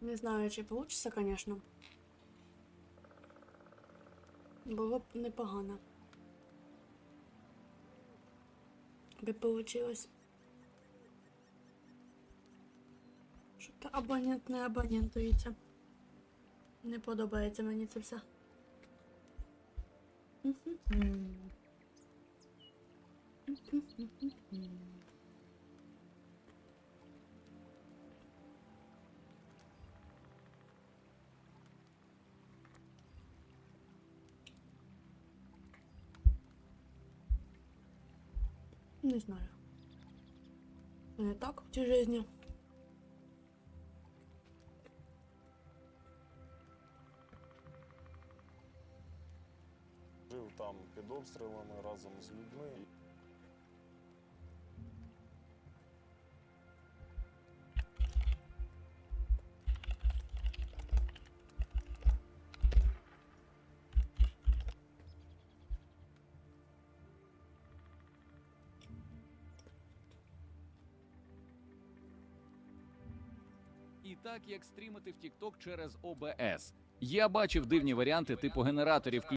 Не знаю, чи вийде, звісно. Було б непогано. Би получилось. Що-то абонент не абонентується. Не подобається мені це все. Не знаю. Не так в цій житті. Жив там під обстрілами разом з людьми. І так як стрімити в TikTok через OBS. Я бачив дивні варіанти типу генераторів